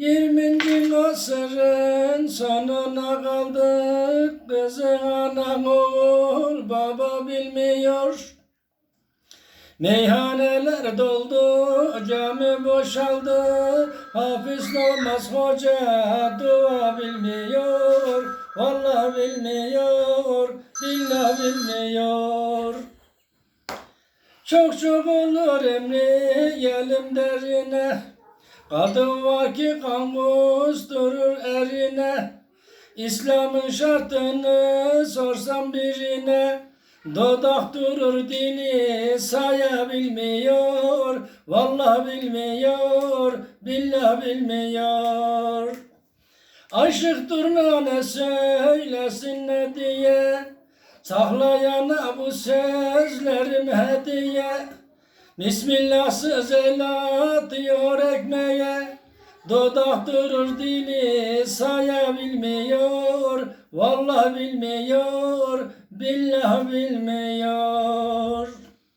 20. asırın sonuna kaldık. Kızı anan oğul baba bilmiyor. Meyhaneler doldu, cami boşaldı. Hafız namaz hoca dua bilmiyor. Vallahi bilmiyor, billah bilmiyor. Çok çok olur emri gelim derine Kadın var ki kan durur erine İslam'ın şartını sorsam birine. Dodak durur dili saya bilmiyor. Vallahi bilmiyor billah bilmiyor. Aşık durna ne söylesin ne diye. Saklayana bu sözlerim hediye Bismillahsız el atıyor ekmeğe. Dodak durur dili saya bilmiyor Vallahi bilmiyor Billah bilmiyor